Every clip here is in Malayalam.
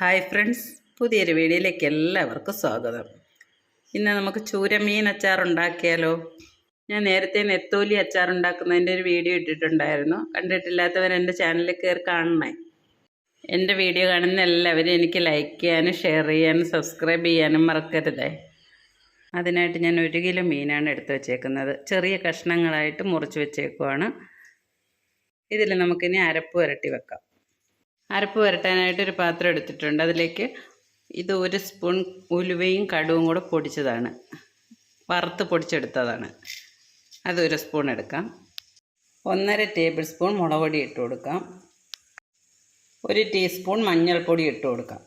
ഹായ് ഫ്രണ്ട്സ് പുതിയൊരു വീഡിയോയിലേക്ക് എല്ലാവർക്കും സ്വാഗതം. ഇന്ന് നമുക്ക് ചൂരമീൻ അച്ചാർ ഉണ്ടാക്കിയാലോ? ഞാൻ നേരത്തെ നെത്തോലി അച്ചാർ ഉണ്ടാക്കുന്നതിന്റെ ഒരു വീഡിയോ ഇട്ടിട്ടുണ്ടായിരുന്നു. കണ്ടിട്ടില്ലാത്തവർ എന്റെ ചാനലിൽ കയറി കാണണേ. എന്റെ വീഡിയോ കാണുന്ന എല്ലാവരും എനിക്ക് ലൈക്ക് ചെയ്യാനും ഷെയർ ചെയ്യാനും സബ്സ്ക്രൈബ് ചെയ്യാനും മറക്കരുതേ. അതിനായിട്ട് ഞാൻ ഒരു കിലോ മീനാണ് എടുത്തു വെച്ചേക്കുന്നത്. ചെറിയ കഷ്ണങ്ങളായിട്ട് മുറിച്ച് വെച്ചേക്കുവാണ്. ഇതിൽ നമുക്കിനി അരപ്പ് പുരട്ടി വെക്കാം. അരപ്പ് വരട്ടാനായിട്ട് ഒരു പാത്രം എടുത്തിട്ടുണ്ട്. അതിലേക്ക് ഇത് ഒരു സ്പൂൺ ഉലുവയും കടുവും കൂടെ പൊടിച്ചതാണ്. വറുത്ത് പൊടിച്ചെടുത്തതാണ്. അത് ഒരു സ്പൂൺ എടുക്കാം. ഒന്നര ടേബിൾ സ്പൂൺ മുളക് പൊടി ഇട്ട് കൊടുക്കാം. ഒരു ടീസ്പൂൺ മഞ്ഞൾപ്പൊടി ഇട്ട് കൊടുക്കാം.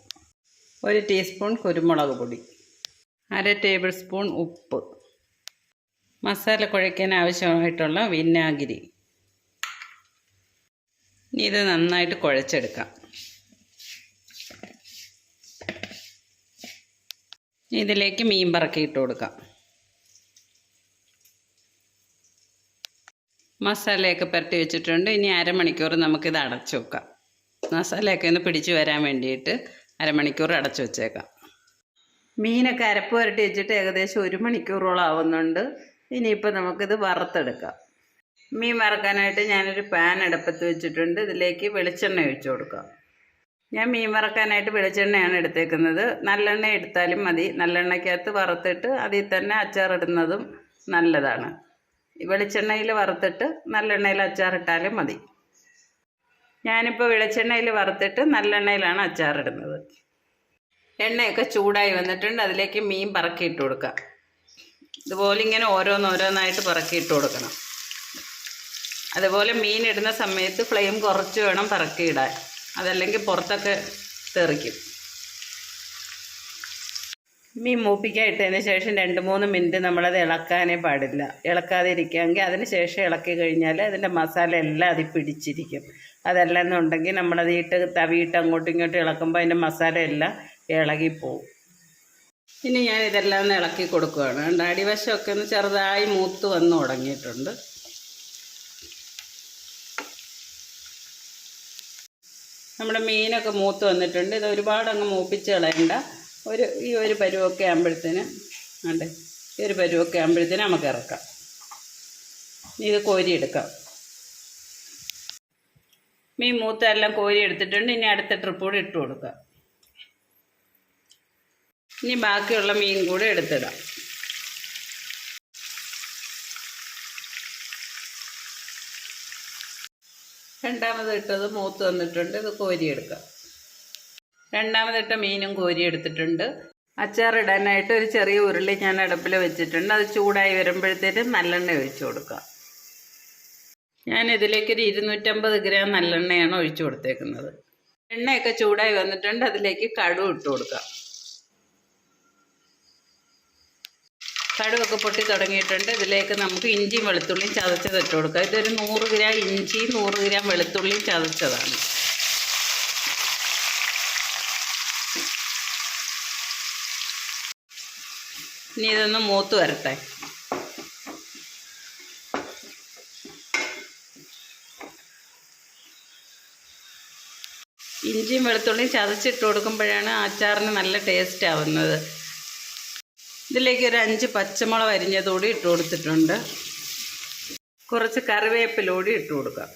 ഒരു ടീസ്പൂൺ കുരുമുളക് പൊടി. അര ടേബിൾ സ്പൂൺ ഉപ്പ്. മസാല കുഴയ്ക്കാൻ ആവശ്യമായിട്ടുള്ള വിനാഗിരി. ഇനി ഇത് നന്നായിട്ട് കുഴച്ചെടുക്കാം. ഇതിലേക്ക് മീൻ പറക്കി ഇട്ട് കൊടുക്കാം. മസാലയൊക്കെ പുരട്ടി വെച്ചിട്ടുണ്ട്. ഇനി അരമണിക്കൂർ നമുക്കിത് അടച്ചു വെക്കാം. മസാലയൊക്കെ ഒന്ന് പിടിച്ചു വരാൻ വേണ്ടിയിട്ട് അരമണിക്കൂർ അടച്ചു വെച്ചേക്കാം. മീനൊക്കെ അരപ്പ് പുരട്ടി വെച്ചിട്ട് ഏകദേശം ഒരു മണിക്കൂറോളം ആവുന്നുണ്ട്. ഇനിയിപ്പോൾ നമുക്കിത് വറുത്തെടുക്കാം. മീൻ വറക്കാനായിട്ട് ഞാനൊരു പാൻ അടുപ്പത്ത് വെച്ചിട്ടുണ്ട്. ഇതിലേക്ക് വെളിച്ചെണ്ണ ഒഴിച്ചു കൊടുക്കാം. ഞാൻ മീൻ വറക്കാനായിട്ട് വെളിച്ചെണ്ണയാണ് എടുത്തേക്കുന്നത്. നല്ലെണ്ണ എടുത്താലും മതി. നല്ലെണ്ണയ്ക്കകത്ത് വറുത്തിട്ട് അതിൽ തന്നെ അച്ചാറിടുന്നതും നല്ലതാണ്. വെളിച്ചെണ്ണയിൽ വറുത്തിട്ട് നല്ലെണ്ണയിൽ അച്ചാറിട്ടാലും മതി. ഞാനിപ്പോൾ വെളിച്ചെണ്ണയിൽ വറുത്തിട്ട് നല്ലെണ്ണയിലാണ് അച്ചാറിടുന്നത്. എണ്ണയൊക്കെ ചൂടായി വന്നിട്ടുണ്ട്. അതിലേക്ക് മീൻ പറക്കിയിട്ട് കൊടുക്കാം. ഇതുപോലെ ഇങ്ങനെ ഓരോന്നോരോന്നായിട്ട് പറക്കിയിട്ട് കൊടുക്കണം. അതുപോലെ മീൻ ഇടുന്ന സമയത്ത് ഫ്ലെയിം കുറച്ച് വേണം പറക്കിയിടാൻ അതല്ലെങ്കിൽ പുറത്തൊക്കെ തെറിക്കും. മീൻ മൂപ്പിക്കാൻ ഇട്ടതിന് ശേഷം രണ്ട് മൂന്ന് മിനിറ്റ് നമ്മളത് ഇളക്കാനേ പാടില്ല. ഇളക്കാതെ ഇരിക്കാമെങ്കിൽ അതിന് ശേഷം ഇളക്കി കഴിഞ്ഞാൽ അതിന്റെ മസാല എല്ലാം അതിൽ പിടിച്ചിരിക്കും. അതല്ല എന്നുണ്ടെങ്കിൽ നമ്മളത് ഇട്ട് തവിയിട്ട് അങ്ങോട്ടും ഇങ്ങോട്ടും ഇളക്കുമ്പോൾ അതിന്റെ മസാല എല്ലാം ഇളകിപ്പോവും ഇനി ഞാൻ ഇതെല്ലാം ഒന്ന് ഇളക്കി കൊടുക്കുകയാണ് അടിവശമൊക്കെ ഒന്ന് ചെറുതായി മൂത്ത് വന്ന് തുടങ്ങിയിട്ടുണ്ട്. നമ്മുടെ മീനൊക്കെ മൂത്ത് വന്നിട്ടുണ്ട്. ഇത് ഒരുപാട് അങ്ങ് മൂപ്പിച്ച് കളയണ്ട. ഒരു ഈ ഒരു പരുവൊക്കെ ആകുമ്പോഴത്തേന് ഉണ്ട് ഈ ഒരു പരുവൊക്കെ ആകുമ്പോഴത്തേന് നമുക്ക് ഇറക്കാം. ഇത് കോരിയെടുക്കാം. മീൻ മൂത്ത എല്ലാം കോരി എടുത്തിട്ടുണ്ട് ഇനി അടുത്ത ട്രിപ്പ് കൂടി ഇട്ട് കൊടുക്കാം. ഇനി ബാക്കിയുള്ള മീൻ കൂടെ എടുത്തിടാം. രണ്ടാമത് ഇട്ടത് മൂത്ത് വന്നിട്ടുണ്ട് ഇത് കോരിയെടുക്കാം. രണ്ടാമതിട്ട മീനും കോരി എടുത്തിട്ടുണ്ട് അച്ചാറിടാനായിട്ട് ഒരു ചെറിയ ഉരുളി ഞാൻ അടുപ്പിൽ വെച്ചിട്ടുണ്ട്. അത് ചൂടായി വരുമ്പോഴത്തേനും നല്ലെണ്ണ ഒഴിച്ചു കൊടുക്കാം. ഞാൻ ഇതിലേക്കൊരു ഇരുന്നൂറ്റമ്പത് ഗ്രാം നല്ലെണ്ണയാണ് ഒഴിച്ചു കൊടുത്തേക്കുന്നത്. എണ്ണയൊക്കെ ചൂടായി വന്നിട്ടുണ്ട് അതിലേക്ക് കടുവ് ഇട്ട് കൊടുക്കാം. കടുവൊക്കെ പൊട്ടി തുടങ്ങിയിട്ടുണ്ട്. ഇതിലേക്ക് നമുക്ക് ഇഞ്ചിയും വെളുത്തുള്ളിയും ചതച്ചത് ഇട്ട് കൊടുക്കാം. ഇതൊരു നൂറ് ഗ്രാം ഇഞ്ചി നൂറ് ഗ്രാം വെളുത്തുള്ളിയും ചതച്ചതാണ്. ഇനി ഇതൊന്ന് മൂത്ത് വരട്ടെ. ഇഞ്ചിയും വെളുത്തുള്ളിയും ചതച്ചിട്ട് കൊടുക്കുമ്പോഴാണ് അച്ചാറിന് നല്ല ടേസ്റ്റ് ആവുന്നത്. ഇതിലേക്ക് ഒരു അഞ്ച് പച്ചമുളക് അരിഞ്ഞതോടി ഇട്ട് കൊടുത്തിട്ടുണ്ട്. കുറച്ച് കറിവേപ്പിലൂടി ഇട്ട് കൊടുക്കാം.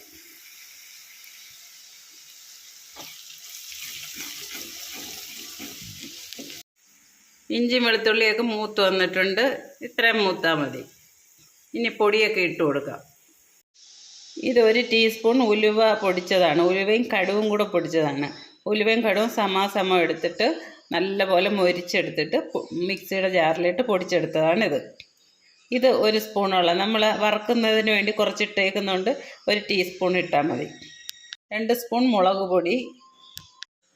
ഇഞ്ചി വെളുത്തുള്ളിയൊക്കെ മൂത്ത് വന്നിട്ടുണ്ട്. ഇത്രയും മൂത്താൽ മതി. ഇനി പൊടിയൊക്കെ ഇട്ട് കൊടുക്കാം. ഇത് ഒരു ടീസ്പൂൺ ഉലുവ പൊടിച്ചതാണ്. ഉലുവയും കടുവും കൂടെ പൊടിച്ചതാണ്. ഉലുവയും കടുവും സമാസമം എടുത്തിട്ട് നല്ലപോലെ മൊരിച്ചെടുത്തിട്ട് മിക്സിയുടെ ജാറിലിട്ട് പൊടിച്ചെടുത്തതാണിത്. ഇത് ഒരു സ്പൂണോളം. നമ്മൾ വറക്കുന്നതിന് വേണ്ടി കുറച്ചിട്ടേക്കുന്നതുകൊണ്ട് ഒരു ടീസ്പൂൺ ഇട്ടാൽ മതി. രണ്ട് സ്പൂൺ മുളക് പൊടി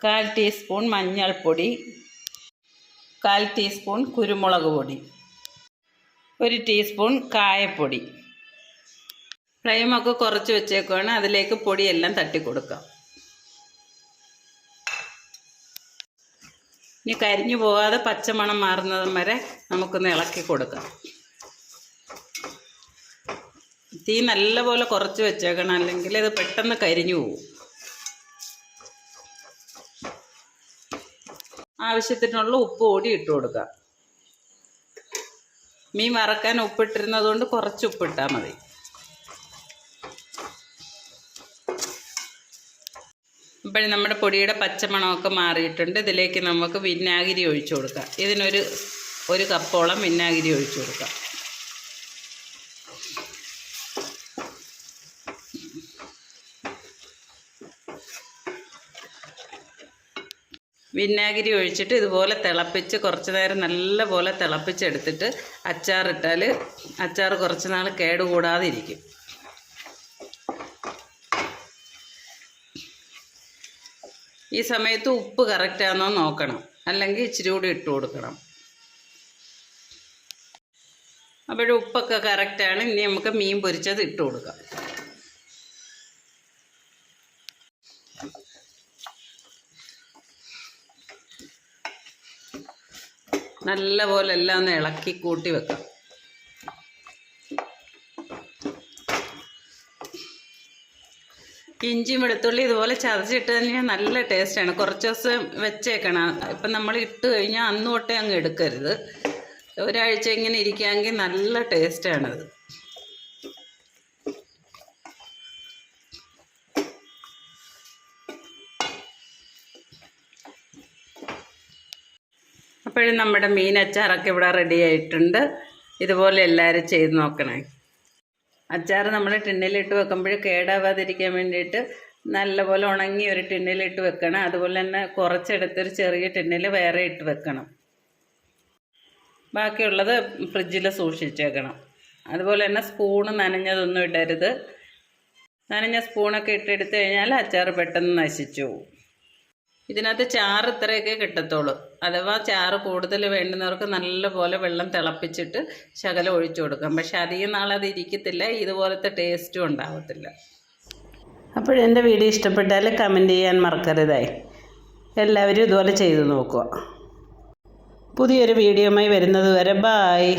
കാൽ ടീസ്പൂൺ മഞ്ഞൾപ്പൊടി കാൽ ടീസ്പൂൺ കുരുമുളക് പൊടി ഒരു ടീസ്പൂൺ കായപ്പൊടി. ഫ്ലെയിമൊക്കെ കുറച്ച് വെച്ചേക്കുവാണ്. അതിലേക്ക് പൊടിയെല്ലാം തട്ടി കൊടുക്കാം ഇനി കരിഞ്ഞു പോകാതെ പച്ചമണം മാറുന്നതും വരെ നമുക്കൊന്ന് ഇളക്കി കൊടുക്കാം. തീ നല്ലപോലെ കുറച്ച് വെച്ചേക്കണം. അല്ലെങ്കിൽ ഇത് പെട്ടെന്ന് കരിഞ്ഞു പോകും ആവശ്യത്തിനുള്ള ഉപ്പ് ഓടി ഇട്ട് കൊടുക്കാം. മീൻ വറക്കാൻ ഉപ്പിട്ടിരുന്നത് കൊണ്ട് കുറച്ച് ഉപ്പിട്ടാൽ മതി. ഇപ്പോഴും നമ്മുടെ പൊടിയുടെ പച്ചമണമൊക്കെ മാറിയിട്ടുണ്ട്. ഇതിലേക്ക് നമുക്ക് വിനാഗിരി ഒഴിച്ചു കൊടുക്കാം. ഇതിനൊരു ഒരു കപ്പോളം വിനാഗിരി ഒഴിച്ചു കൊടുക്കാം. വിനാഗിരി ഒഴിച്ചിട്ട് ഇതുപോലെ തിളപ്പിച്ച് കുറച്ച് നേരം നല്ല പോലെ തിളപ്പിച്ചെടുത്തിട്ട് അച്ചാറിട്ടാൽ അച്ചാർ കുറച്ച് നാൾ കേടുകൂടാതെ ഈ സമയത്ത് ഉപ്പ് കറക്റ്റാണോ നോക്കണം. അല്ലെങ്കിൽ ഇച്ചിരി കൂടി ഇട്ട് കൊടുക്കണം. അപ്പോഴും ഉപ്പൊക്കെ കറക്റ്റാണ് ഇനി നമുക്ക് മീൻ പൊരിച്ചത് ഇട്ട് കൊടുക്കാം. നല്ല പോലെ എല്ലാം ഒന്ന് ഇളക്കി കൂട്ടി വെക്കാം. ഇഞ്ചിയും വെളുത്തുള്ളി ഇതുപോലെ ചതച്ചിട്ട് തന്നെ നല്ല ടേസ്റ്റാണ്. കുറച്ച് ദിവസം വെച്ചേക്കണം. ഇപ്പം നമ്മൾ ഇട്ട് കഴിഞ്ഞാൽ അന്ന് തൊട്ടേ അങ്ങ് എടുക്കരുത്. ഒരാഴ്ച ഇങ്ങനെ ഇരിക്കുകയാണെങ്കിൽ നല്ല ടേസ്റ്റാണത്. അപ്പോഴും നമ്മുടെ മീൻ അച്ചാറൊക്കെ ഇവിടെ റെഡി ആയിട്ടുണ്ട്. ഇതുപോലെ എല്ലാവരും ചെയ്ത് നോക്കണേ. അച്ചാർ നമ്മൾ ടിന്നിലിട്ട് വെക്കുമ്പോൾ കേടാവാതിരിക്കാൻ വേണ്ടിയിട്ട് നല്ലപോലെ ഉണങ്ങി ഒരു ടിന്നിലിട്ട് വെക്കണം. അതുപോലെ തന്നെ കുറച്ചെടുത്തൊരു ചെറിയ ടിന്നിൽ വേറെ ഇട്ട് വെക്കണം. ബാക്കിയുള്ളത് ഫ്രിഡ്ജിൽ സൂക്ഷിച്ചേക്കണം. അതുപോലെ തന്നെ സ്പൂണ് നനഞ്ഞതൊന്നും ഇടരുത്. നനഞ്ഞ സ്പൂണൊക്കെ ഇട്ടെടുത്ത് കഴിഞ്ഞാൽ അച്ചാർ പെട്ടെന്ന് നശിച്ചു ഇതിനകത്ത് ചാറ് ഇത്രയൊക്കെ കിട്ടത്തുള്ളൂ. അഥവാ ചാറ് കൂടുതൽ വേണ്ടുന്നവർക്ക് നല്ലപോലെ വെള്ളം തിളപ്പിച്ചിട്ട് ശകലം ഒഴിച്ചു കൊടുക്കാം. പക്ഷെ അധികം നാളത് ഇരിക്കത്തില്ല ഇതുപോലത്തെ ടേസ്റ്റും ഉണ്ടാവത്തില്ല. അപ്പോഴെന്റെ വീഡിയോ ഇഷ്ടപ്പെട്ടാൽ കമന്റ് ചെയ്യാൻ മറക്കരുതായി എല്ലാവരും ഇതുപോലെ ചെയ്തു നോക്കുക. പുതിയൊരു വീഡിയോയുമായി വരുന്നത് വരെ ബായ്